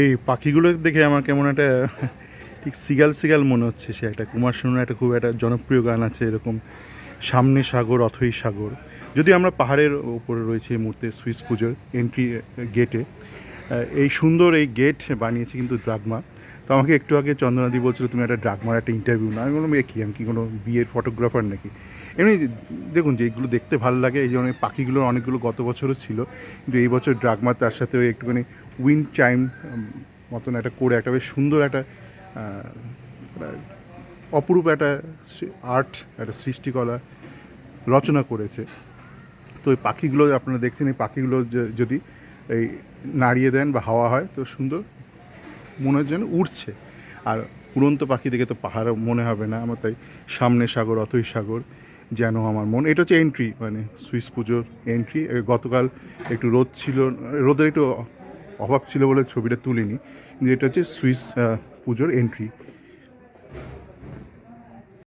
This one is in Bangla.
এই পাখিগুলো দেখে আমার কেমন একটা ঠিক সিগাল সিগাল মনে হচ্ছে। সে একটা কুমার শানুর একটা খুব একটা জনপ্রিয় গান আছে এরকম, সামনে সাগর, অথই সাগর। যদি আমরা পাহাড়ের ওপরে রয়েছে এই মুহূর্তে সুইস পুজোর এন্ট্রি গেটে এই সুন্দর এই গেট বানিয়েছে কিন্তু ড্রাগমা তো আমাকে একটু আগে চন্দনাদি বলছিল, তুমি একটা ড্রাগমার একটা ইন্টারভিউ না আমি বললাম, এ কি? আমি কি কোনো বিয়ের ফটোগ্রাফার নাকি? এমনি দেখুন যে এগুলো দেখতে ভালো লাগে, এই জন্য পাখিগুলো, অনেকগুলো গত বছরও ছিল। কিন্তু এই বছর ড্রাগমা তার সাথে ওই একটুখানি উইন্ড চাইম মতন একটা করে একটা বেশ সুন্দর একটা অপরূপ একটা আর্ট একটা সৃষ্টিকলা রচনা করেছে। তো ওই পাখিগুলো আপনারা দেখছেন, এই পাখিগুলো যদি এই নাড়িয়ে দেন বা হাওয়া হয়, তো সুন্দর মনে হয় যেন উড়ছে। আর উড়ন্ত পাখি দেখে তো পাহাড় মনে হবে না, আমার তাই সামনে সাগর অথই সাগর যেন আমার মন। এটা হচ্ছে এন্ট্রি মানে সুইস পুজোর এন্ট্রি গতকাল একটু রোদ ছিল, রোদের একটু অভাব ছিল বলে ছবিটা তুলিনি। কিন্তু এটা হচ্ছে সুইস পুজোর এন্ট্রি